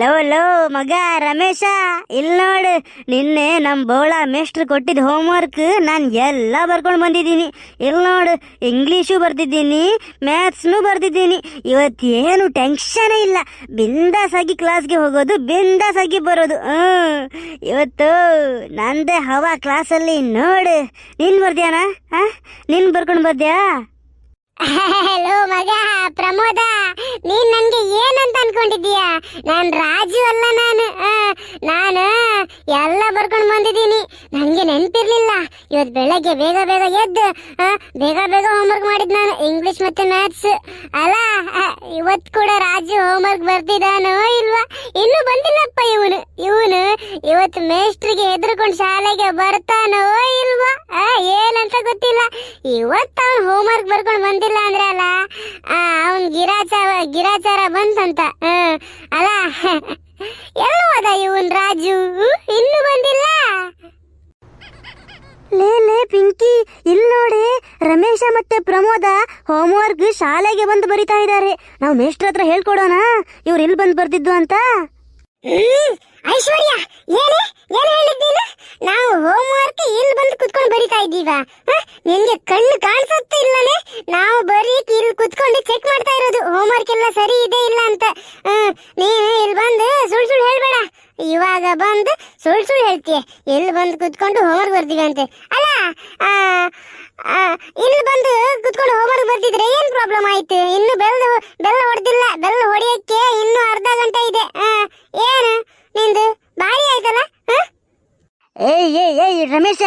Low love ಮಗ ರಮೇಶ ಇಲ್ಲಿ ನೋಡು. ನಿನ್ನೆ ನಮ್ಮ ಬೋಳ ಮೇಷ್ಟ್ರು ಕೊಟ್ಟಿದ್ದ ಹೋಮ್ವರ್ಕ್ ನಾನು ಎಲ್ಲ ಬರ್ಕೊಂಡು ಬಂದಿದ್ದೀನಿ. ಇಲ್ಲಿ ನೋಡು ಇಂಗ್ಲೀಷು ಬರ್ದಿದ್ದೀನಿ ಮ್ಯಾಥ್ಸ್ನು ಬರ್ದಿದ್ದೀನಿ. ಇವತ್ತೇನು ಟೆನ್ಷನೇ ಇಲ್ಲ. ಬಿಂದಾಸ್ ಆಗಿ ಕ್ಲಾಸ್ಗೆ ಹೋಗೋದು ಬಿಂದಾಸ್ ಆಗಿ ಬರೋದು. ಹ್ಞೂ ಇವತ್ತು ನಂದೇ ಹವಾ ಕ್ಲಾಸಲ್ಲಿ ನೋಡು. ನೀನು ಬರ್ದ್ಯಾನ? ಹಾಂ? ನೀನು ಬರ್ಕೊಂಡು ಬರ್ದ್ಯಾ? ಹಲೋ ಮಗ ಪ್ರಮೋದ ನೀನ್ ನನ್ಗೆ ಏನಂತ ಅನ್ಕೊಂಡಿದ್ದೀಯಾ? ನಾನ್ ರಾಜು ಅಲ್ಲ ನಾನು. ನಾನು ಎಲ್ಲ ಬರ್ಕೊಂಡು ಬಂದಿದ್ದೀನಿ. ನನಗೆ ನೆನಪಿರ್ಲಿಲ್ಲ. ಇವತ್ತು ಬೆಳಗ್ಗೆ ಬೇಗ ಬೇಗ ಎದ್ದು ಬೇಗ ಬೇಗ ಹೋಮ್ವರ್ಕ್ ಮಾಡಿದ್ ನಾನು. ಇಂಗ್ಲಿಷ್ ಮತ್ತೆ ಮ್ಯಾಥ್ಸ್ ಅಲ್ಲ ಇವತ್ತು ಕೂಡ ರಾಜು ಹೋಮ್ವರ್ಕ್ ಬರ್ತಿದ್ದಾನೋ ಇಲ್ವಾ? ಇನ್ನೂ ಬಂದಿಲ್ಲಪ್ಪ ಇವನು. ಇವನು ಇವತ್ತು ಮೇಸ್ಟ್ರಿಗೆ ಹೆದರ್ಕೊಂಡು ಶಾಲೆಗೆ ಬರ್ತಾನೋ ಇಲ್ವಾ? ಏನಂತ ಗೊತ್ತಿಲ್ಲ. ಇವತ್ತು ಅವನು ಹೋಮ್ವರ್ಕ್ ಬರ್ಕೊಂಡು ಬಂದಿಲ್ಲ ಅಂದ್ರೆ ಅಲ್ಲ ಅವನ್ ಗಿರಾಚಾರ ಗಿರಾಚಾರ ಬಂತಂತ. ಅಲ್ಲ ಎಲ್ಲ ಹೋದ ಇವನ್ ರಾಜು? ಇನ್ನು ಬಂದಿಲ್ಲ? ಲೇ ಲೇ ಪಿಂಕಿ ಇಲ್ಲಿ ನೋಡಿ. ರಮೇಶ ಮತ್ತೆ ಪ್ರಮೋದ ಹೋಮ್ವರ್ಕ್ ಶಾಲೆಗೆ ಬಂದು ಬರಿತಾ ಇದ್ದಾರೆ ನಾವು ಮೇಷ್ಟ್ರ ಹತ್ರ ಹೇಳ್ಕೊಡೋಣ. ಇವ್ರು ಇಲ್ಲಿ ಬಂದು ಬರ್ದಿದ್ದು ಅಂತ? ಐಶ್ವರ್ಯ ಏನು ಏನು ಹೇಳಿದ್ದೀನ ನಾವು ಹೋಮ್ವರ್ಕ್ ಇಲ್ಲಿ ಬಂದು ಇದ್ದೀವ ನಿನ್ಗೆ ಕಣ್ಣು ಕಾಣಿಸುತ್ತೆ ಇಲ್ಲನೆ ನಾವು ಬರೀ ಇಲ್ಲಿ ಕುತ್ಕೊಂಡು ಚೆಕ್ ಮಾಡ್ತಾ ಇರೋದು. ಹೋಮ್ವರ್ಕ್ ಎಲ್ಲ ಸರಿ ಇದೆ ಇಲ್ಲ ಅಂತ. ನೀನು ಇಲ್ಲಿ ಬಂದು ಸುಳ್ಳು ಸುಳ್ಳು ಹೇಳ್ಬೇಡ. ಇವಾಗ ಬಂದು ಸುಳ್ಳು ಸುಳ್ಳು ಹೇಳ್ತೀಯ. ಎಲ್ಲಿ ಬಂದು ಕುತ್ಕೊಂಡು ಹೋಮ್ವರ್ಕ್ ಬರ್ತೀವಿ ಅಂತೆ ಅಲ್ಲ ಇಲ್ಲಿ ಬಂದು ಕುತ್ಕೊಂಡು ಹೋಮ್ವರ್ಕ್ ಬರ್ತಿದ್ರೆ ಏನ್ ಪ್ರಾಬ್ಲಮ್ ಆಯ್ತು? ಇನ್ನು ಬೆಲ್ ಬೆಲ್ಲ ಹೊಡೆದಿಲ್ಲ. ಬೆಲ್ಲ ಹೊಡೆಯಕ್ಕೆ ಇನ್ನು ಅರ್ಧ ಗಂಟೆ ಇದೆ. ಏನು ನಿಂದು ಬಾರಿ ಆಯ್ತಲ್ಲ ಹ? ಏಯ್ ಏಯ್ ಏಯ್, ರಮೇಶ,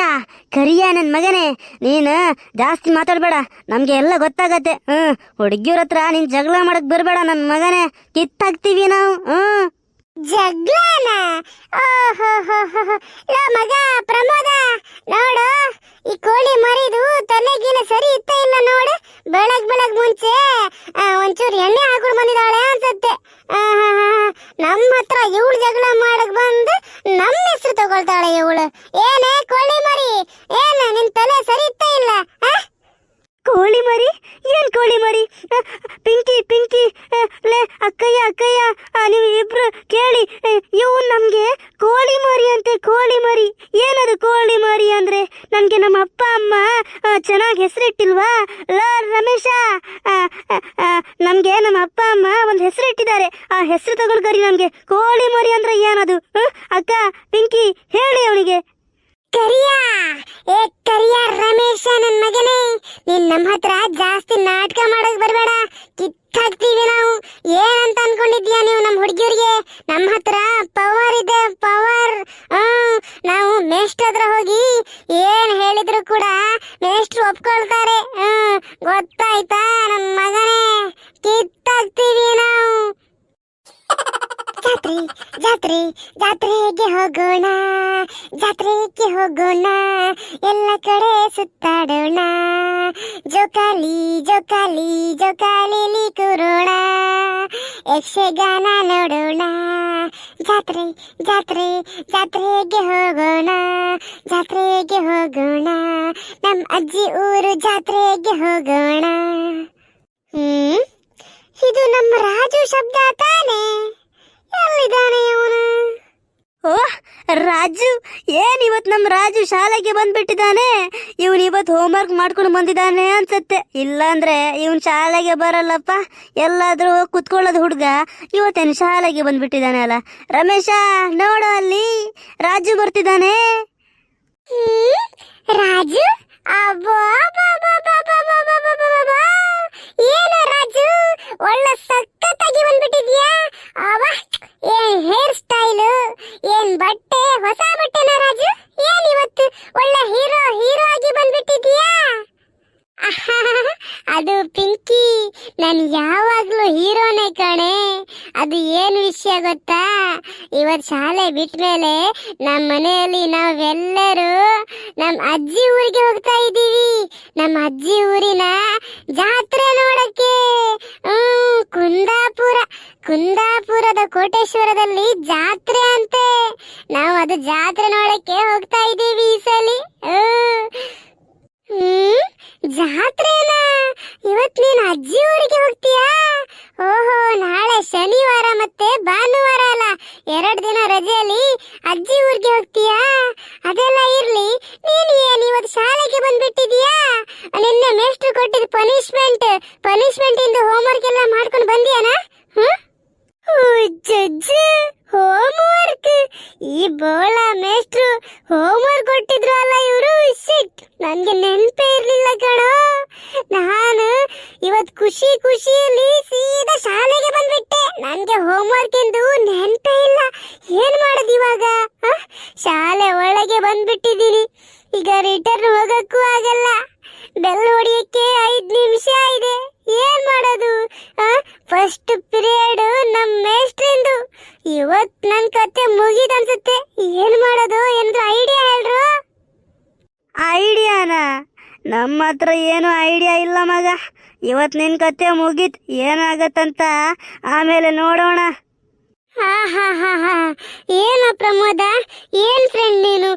ಕರಿಯ ನನ್ನ ಮಗನೇ. ನೀನು ಜಾಸ್ತಿ ಮಾತಾಡಬೇಡ. ನಮಗೆ ಎಲ್ಲ ಗೊತ್ತಾಗತ್ತೆ. ಹ್ಞೂ ಹುಡುಗಿಯವ್ರ ಹತ್ರ ನೀನು ಜಗಳ ಮಾಡಕ್ ಬರಬೇಡ ನನ್ನ ಮಗನೇ. ಕಿತ್ತಾಕ್ತೀವಿ ನಾವು ಹ್ಞೂ ಜಗ್ಲಾನ ಓಹೋ, ಹೋ ಮಗ, ಪ್ರಮೋದ. ನೋಡು, ಈ ಕೋಳಿ ಮರಿದು ತಲೆಗಿನ ಸರಿ ಇತ್ತ ಇಲ್ಲ ನೋಡು. ಬೆಳಗ್ ಬೆಳಗ್ ಮುಂಚೆ ಒಂಚೂರು ಎಣ್ಣೆ ಹಾಕೊಂಡು ಬಂದಿದ್ದಾಳೆ ಅನ್ಸತ್ತೆ. ಆ. ನಮ್ಮ ಹತ್ರ ಇವಳು ಜಗಳ ಮಾಡಕ್ ಬಂದು ನಮ್ಮ ಹೆಸರು ತಗೊಳ್ತಾಳೆ ಇವಳು ಏನೇ ಕೋಳಿ ಮರಿ ಏನ ನಿನ್ ತಲೆ ಸರಿ ಇತ್ತ ಇಲ್ಲ ಆ? ಕೋಳಿ ಮರಿ ಏನ್ ಕೋಳಿ ಮರಿ ಅ, ಪಿಂಕಿ ಪಿಂಕಿ ಅ, ಲೇ ಅಕ್ಕಯ್ಯ ಅಕ್ಕಯ್ಯ ಆ, ನೀವು ಇಬ್ರು ಕೇಳಿ ಇವು ನಮ್ಗೆ ಕೋಳಿ ಮರಿ ಅಂತೆ ಕೋಳಿ ಮರಿ ಏನದು ಕೋಳಿ ಮರಿ ಅಂದ್ರೆ ನನ್ಗೆ ನಮ್ಮ ಅಪ್ಪ ಅಮ್ಮ ಚೆನ್ನಾಗಿ ಹೆಸರಿಟ್ಟಿಲ್ವಾ ಲ ರಮೇಶ ಆ, ಆ, ಆ, ನಮ್ಗೆ ನಮ್ಮ ಅಪ್ಪ, ಅಮ್ಮ ಒಂದು ಹೆಸರಿಟ್ಟಿದ್ದಾರೆ ಆ ಹೆಸರು ತಗೊಂಡು ಕರಿ ನಮ್ಗೆ. ಕೋಳಿ ಮರಿ ಅಂದ್ರೆ ಏನದು? ಅಕ್ಕ, ಪಿಂಕಿ, ಹೇಳಿ ಅವನಿಗೆ. ಕರಿಯಾ! ಏ ಕರಿಯಾ ರಮೇಶ ನನ್ನ ಮಗನೇ. ನೀನ್ ನಮ್ಮ ಹತ್ರ ಜಾಸ್ತಿ ನಾಟಕ ಮಾಡಕ್ ಬರ್ಬೇಡ. ಕಿತ್ತಾಕ್ತೀವಿ ನಾವು. ಏನಂತ ಅನ್ಕೊಂಡಿದ್ಯಾ ನೀವು ನಮ್ಮ ಹುಡುಗಿಯರಿಗೆ ನಮ್ಮ ಹತ್ರ ಪವರ್ ಇದೆ, ಪವರ್. ನಾವು ಮೇಷ್ಟ್ರ ಹತ್ರ ಹೋಗಿ ಏನ್ ಹೇಳಿದ್ರು ಕೂಡ ಮೇಷ್ಟ್ರು ಒಪ್ಕೊಳ್ತಾರೆ. ಗೊತ್ತಾಯ್ತಾ ನನ್ನ ಮಗನೇ? ಕಿತ್ತಾಕ್ತೀವಿ ನಾವು. ಜಾತ್ರೆ ಜಾತ್ರೆ, ಜಾತ್ರೆಗೆ ಹೋಗೋಣ ಜಾತ್ರೆಗೆ ಹೋಗೋಣ. ಎಲ್ಲ ಕಡೆ ಸುತ್ತಾಡೋಣ. ಜೋಕಾಲಿ ಜೋಕಾಲಿ, ಜೋಕಾಲಿಲಿ ಕೂರೋಣ. ಯಕ್ಷಗಾನ ನೋಡೋಣ. ಜಾತ್ರೆ ಜಾತ್ರೆ, ಜಾತ್ರೆಗೆ ಹೋಗೋಣ. ಜಾತ್ರೆಗೆ ಹೋಗೋಣ. ನಮ್ಮ ಅಜ್ಜಿ ಊರು ಜಾತ್ರೆಗೆ ಹೋಗೋಣ. ಹ್ಮ್? ಇದು ನಮ್ಮ ರಾಜು ಶಬ್ದ ತಾನೇ? ಎಲ್ಲಿದ್ದಾನೆ ಇವನು? ಓಹ್ ರಾಜು, ಏನ್ ಇವತ್ ನಮ್ ರಾಜು ಶಾಲೆಗೆ ಬಂದ್ಬಿಟ್ಟಿದ್ದಾನೆ? ಇವನ್ ಇವತ್ ಹೋಮ್ವರ್ಕ್ ಮಾಡ್ಕೊಂಡು ಬಂದಿದ್ದಾನೆ ಅನ್ಸತ್ತೆ. ಇಲ್ಲಾಂದ್ರೆ ಇವನ್ ಶಾಲೆಗೆ ಬರಲ್ಲಪ್ಪ. ಎಲ್ಲಾದ್ರೂ ಕುತ್ಕೊಳ್ಳೋದು ಹುಡ್ಗ ಇವತ್ತೇನು ಶಾಲೆಗೆ ಬಂದ್ಬಿಟ್ಟಿದ್ದಾನೆ ಅಲ್ಲ? ರಮೇಶ, ನೋಡು ಅಲ್ಲಿ. ರಾಜು ಬರ್ತಿದ್ದಾನೆ. ಅದು ಏನು ವಿಷಯ ಗೊತ್ತಾ? ಇವತ್ತು ಶಾಲೆ ಬಿಟ್ಮೇಲೆ ನಮ್ಮ ಮನೆಯಲ್ಲಿ ನಾವೆಲ್ಲರೂ ನಮ್ಮ ಅಜ್ಜಿ ಊರಿಗೆ ಹೋಗ್ತಾ ಇದ್ದೀವಿ. ನಮ್ಮ ಅಜ್ಜಿ ಊರಿನ ಜಾತ್ರೆ ನೋಡಕ್ಕೆ. ಹ್ಮ್, ಕುಂದಾಪುರ, ಕುಂದಾಪುರದ ಕೋಟೇಶ್ವರದಲ್ಲಿ ಜಾತ್ರೆ ಅಂತೆ. ನಾವು ಅದು ಜಾತ್ರೆ ನೋಡಕ್ಕೆ ಹೋಗ್ತಾ ಇದ್ದೀವಿ ಈ ಸಲ. ಹ್ಮ್. ಹ್ಮ್ ಜಾತ್ರೆನಾ ಇವತ್ ನೀನ್ ಅಜ್ಜಿ ಊರಿಗೆ ಹೋಗ್ತೀಯಾ ಓಹೋ ನಾಳೆ ಶನಿವಾರ ಮತ್ತೆ ಭಾನುವಾರ ಅಲ್ಲ ಎರಡು ದಿನ ರಜೆಯಲ್ಲಿ ಅಜ್ಜಿ ಊರಿಗೆ ಹೋಗ್ತೀಯಾ? ಅದೆಲ್ಲ ಇರ್ಲಿ. ನೀನು ಏನು ಇವತ್ತು ಶಾಲೆಗೆ ಬಂದ್ಬಿಟ್ಟಿದ್ಯಾ? ನಿನ್ನೆ ಮೇಷ್ಟ್ರು ಕೊಟ್ಟಿದ್ದು ಪನಿಷ್ಮೆಂಟ್ ಪನಿಷ್ಮೆಂಟ್ ಇಂದ ಹೋಮ್ವರ್ಕ್ ಎಲ್ಲ ಮಾಡ್ಕೊಂಡು ಬಂದಿಯಾನ? ಹ್ಮ್? ಹೋಮ್ವರ್ಕ್ ಈ ಬೋಳ ಮೇಷ್ಟ್ರು ಹೋಮ್ವರ್ಕ್ ಕೊಟ್ಟಿದ್ರು ಅಲ್ಲ ಇವರು? ಸಿಟ್ ನನಗೆ ನೆನಪೇ ಇರಲಿಲ್ಲ ಕಣೋ. ನಾನು ಇವತ್ತು ಖುಷಿ ಖುಷಿಯಲ್ಲಿ ಸೀದಾ ಶಾಲೆಗೆ ಬಂದ್ಬಿಟ್ಟೆ. ನನ್ಗೆ ಹೋಮ್ವರ್ಕ್ ಎಂದು ನೆನ್ಪೇ ಇಲ್ಲ ಏನ್ ಮಾಡೋದು ಇವಾಗ ಆ? ಶಾಲೆ ಒಳಗೆ ಬಂದ್ಬಿಟ್ಟಿದ್ದೀನಿ ಈಗ ರಿಟರ್ನ್ ಹೋಗಕ್ಕೂ ಆಗಲ್ಲ ಬೆಲ್ ಹೊಡಿಯಕ್ಕೆ ಐದ್ ನಿಮಿಷ ಇದೆ ಏನ್ ಮಾಡೋದು ಫಸ್ಟ್ ಪೀರಿಯಡ್ ನಮ್ ಮೇಷ್ಟ್ರಿಂದು ಇವತ್ ನನ್ ಕತೆ ಮುಗೀತ್ ಅನ್ಸುತ್ತೆ ಏನ್ ಮಾಡೋದು ಏನಾದ್ರು ಐಡಿಯಾ ಹೇಳ್ರು ಐಡಿಯಾನ ನಮ್ಮ ಹತ್ರ ಏನು ಐಡಿಯಾ ಇಲ್ಲ ಮಗ. ಇವತ್ ನಿನ್ ಕತೆ ಮುಗಿತ್, ಏನಾಗತ್ತಂತ ಆಮೇಲೆ ನೋಡೋಣ. ಹಾ ಹಾ ಹಾ ಹಾ. ಏನ ಪ್ರಮೋದ, ಏನ್ ಫ್ರೆಂಡ್ ನೀನು?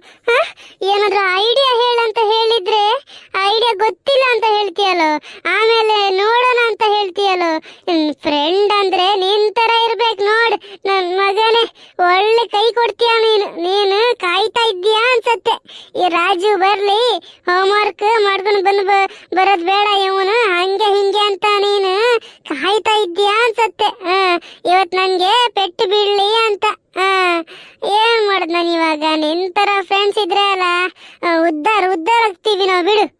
ಏನಾದ್ರೂ ಐಡಿಯಾ ಹೇಳಂತ ಹೇಳಿದ್ರೆ, ಐಡಿಯಾ ಗೊತ್ತಿಲ್ಲ ಅಂತ ಹೇಳ್ತೀಯಲ್ಲ? ಆಮೇಲೆ ನೋಡೋಣ ಅಂತ ಹೇಳ್ತೀಯಲ್ಲ? ಫ್ರೆಂಡ್ ಅಂದ್ರೆ ನಿನ್ ತರ ಇರ್ಬೇಕು ನೋಡ್. ನನ್ ಮಗನೇ ಒಳ್ಳೆ ಕೈ ಕೊಡ್ತೀಯ ನೀನು? ನೀನು ಕಾಯ್ತಾ ಇದ್ದೀಯಾ ಅನ್ಸತ್ತೆ. ಈ ರಾಜು ಬರ್ಲಿ ಹೋಮ್ವರ್ಕ್ ಮಾಡ್ಕೊಂಡು ಬಂದು ಬರೋದ್ ಬೇಡ ಇವನು. ಹಂಗೆ ಹಿಂಗೆ ಅಂತ ನೀನು ಕಾಯ್ತಾ ಇದ್ದೀಯಾ ಅನ್ಸತ್ತೆ. ಇವತ್ ನನ್ಗೆ ಪೆಟ್ಟು ಬೀಳ್ಲಿ ಅಂತ. ಏನ್ ಮಾಡೋದ್ ನಾನು ಇವಾಗ ನಿನ್ ತರ ಫ್ರೆಂಡ್ಸ್ ಇದ್ರೆ ಅಲ್ಲ? ಉದ್ದಾರ ಉದ್ದಾರ ಆಗ್ತೀವಿ ನಾವು, ಬಿಡು.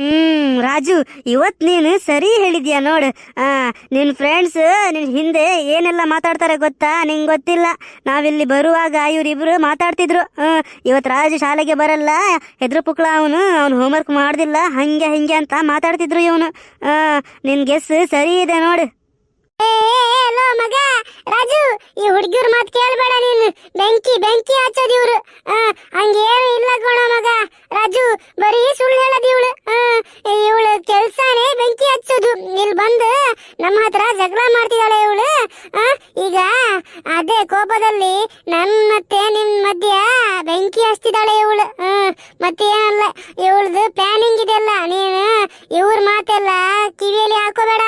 ಹ್ಮ್, ರಾಜು, ಇವತ್ ನೀನು ಸರಿ ಹೇಳಿದ್ಯಾ ನೋಡು. ಆ, ನಿನ್ ಫ್ರೆಂಡ್ಸ್ ನಿನ್ ಹಿಂದೆ ಏನೆಲ್ಲ ಮಾತಾಡ್ತಾರೆ ಗೊತ್ತಾ? ನಿಂಗೆ ಗೊತ್ತಿಲ್ಲ. ನಾವಿಲ್ಲಿ ಬರುವಾಗ ಇವ್ರಿಬ್ರು ಮಾತಾಡ್ತಿದ್ರು. ಹ್ಮ್ ಇವತ್ ರಾಜು ಶಾಲೆಗೆ ಬರಲ್ಲ. ಹೆದ್ರು ಪುಕ್ಳ ಅವನು, ಅವ್ನು ಹೋಮ್ವರ್ಕ್ ಮಾಡ್ದಿಲ್ಲ. ಹಂಗೆ, ಹಿಂಗೆ ಅಂತ ಮಾತಾಡ್ತಿದ್ರು ಇವನು. ಆ, ನಿನ್ ಗೆಸ್ ಸರಿ ಇದೆ ನೋಡು. ಮಗ, ರಾಜು ಈ ಹುಡುಗಿರ್ ಮಾತು ಕೇಳಬೇಡ ನೀನು. ಬೆಂಕಿ ಬೆಂಕಿ ಹಚ್ಚೋದು ಇವ್ರು. ಹಂಗೇನು ಇಲ್ಲ ಕಣ ಮಗ. ರಾಜು, ಬರೀ ಸುಳ್ಳು ಹೇಳೋದು ಇವಳು. ಇವಳು ಕೆಲ್ಸಾನೇ ಬೆಂಕಿ ಹಚ್ಚೋದು. ಇಲ್ಲಿ ಬಂದು ನಮ್ಮ ಹತ್ರ ಜಗಳ ಮಾಡ್ತಿದ್ದಾಳೆ ಇವಳು. ಈಗ ಅದೇ ಕೋಪದಲ್ಲಿ ನನ್ ಮತ್ತೆ ನಿಮ್ ಮಧ್ಯ ಬೆಂಕಿ ಹಚ್ತಿದ್ದಾಳೆ ಇವಳು. ಮತ್ತೆ ಏನಲ್ಲ ಇವಳದು ಪ್ಲಾನಿಂಗ್ ಇದೆಲ್ಲ ನೀನು ಇವ್ರ ಮಾತೆಲ್ಲ ಕಿವಿಯಲ್ಲಿ ಹಾಕೋಬೇಡ.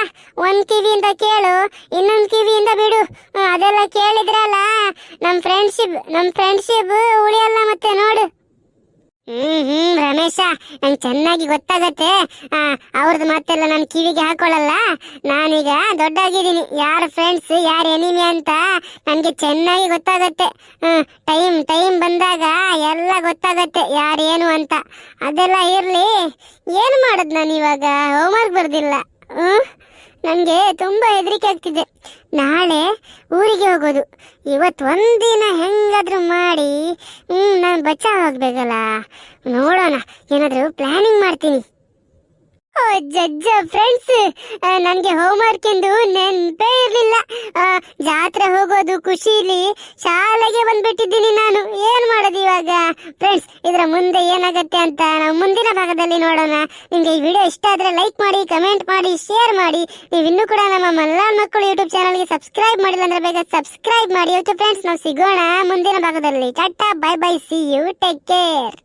ಒಂದ್ ಕಿವಿಯಿಂದ ಕೇಳು, ಇನ್ನೊಂದ್ ಕಿವಿಯಿಂದ ಬಿಡು. ಅದೆಲ್ಲ ಕೇಳಿದ್ರಲ್ಲ, ನಮ್ ಫ್ರೆಂಡ್ಶಿಪ್ ನಮ್ ಫ್ರೆಂಡ್ಶಿಪ್ ಉಳಿಯಲ್ಲ ಮತ್ತೆ ನೋಡು. ಹ್ಮ್ ಹ್ಮ್, ರಮೇಶ, ನಂಗೆ ಚೆನ್ನಾಗಿ ಗೊತ್ತಾಗತ್ತೆ. ಅವ್ರದ್ದು ಮಾತೆಲ್ಲ ನಾನು ಕಿವಿಗೆ ಹಾಕೊಳ್ಳಲ್ಲ. ನಾನೀಗ ದೊಡ್ಡಾಗಿದ್ದೀನಿ. ಯಾರ ಫ್ರೆಂಡ್ಸ್ ಯಾರ ಎನಿಮಿ ಅಂತ ನನಗೆ ಚೆನ್ನಾಗಿ ಗೊತ್ತಾಗತ್ತೆ. ಟೈಮ್ ಟೈಮ್ ಬಂದಾಗ ಎಲ್ಲ ಗೊತ್ತಾಗತ್ತೆ ಏನು ಅಂತ. ಅದೆಲ್ಲ ಇರ್ಲಿ. ಏನು ಮಾಡೋದು ನಾನು ಇವಾಗ ಹೋಮ್ವರ್ಕ್ ಬರ್ದಿಲ್ಲ. ಹ್ಮ್? ನನಗೆ ತುಂಬ ಹೆದರಿಕೆ ಆಗ್ತಿದೆ. ನಾಳೆ ಊರಿಗೆ ಹೋಗೋದು. ಇವತ್ತು ಒಂದಿನ ಹೆಂಗಾದ್ರೂ ಮಾಡಿ ನಾನು ಬಚಾವ್ ಹೋಗ್ಬೇಕಲ್ಲ ನೋಡೋಣ, ಏನಾದರೂ ಪ್ಲಾನಿಂಗ್ ಮಾಡ್ತೀನಿ. ಜಜ್ಜ ಫ್ರೆಂಡ್ಸ್ ನನಗೆ ಹೋಮ್ವರ್ಕ್ ಎಂದು ನೆನಪೇ ಇರಲಿಲ್ಲ. ಜಾತ್ರೆ ಹೋಗೋದು ಖುಷಿಲಿ ಶಾಲೆಗೆ ಬಂದ್ಬಿಟ್ಟಿದ್ದೀನಿ ನಾನು. ಏನು ಮಾಡೋದು ಇವಾಗ? ಫ್ರೆಂಡ್ಸ್ ಇದರ ಮುಂದೆ ಏನಾಗುತ್ತೆ ಅಂತ ನಾವು ಮುಂದಿನ ಭಾಗದಲ್ಲಿ ನೋಡೋಣ. ನಿಮಗೆ ಈ ವಿಡಿಯೋ ಇಷ್ಟ ಆದರೆ ಲೈಕ್ ಮಾಡಿ ಕಮೆಂಟ್ ಮಾಡಿ ಶೇರ್ ಮಾಡಿ. ನೀವು ಕೂಡ ನಮ್ಮ ಮಲ್ಲಾಳ್ ಮಕ್ಕಳು ಯೂಟ್ಯೂಬ್ ಚಾನಲ್ಗೆ ಸಬ್ಸ್ಕ್ರೈಬ್ ಮಾಡಿಲ್ಲ ಅಂದ್ರೆ ಬೇಗ ಸಬ್ಸ್ಕ್ರೈಬ್ ಮಾಡಿ. ಓಕೆ ಫ್ರೆಂಡ್ಸ್ ನಾವು ಸಿಗೋಣ ಮುಂದಿನ ಭಾಗದಲ್ಲಿ. Tata bye bye see you take care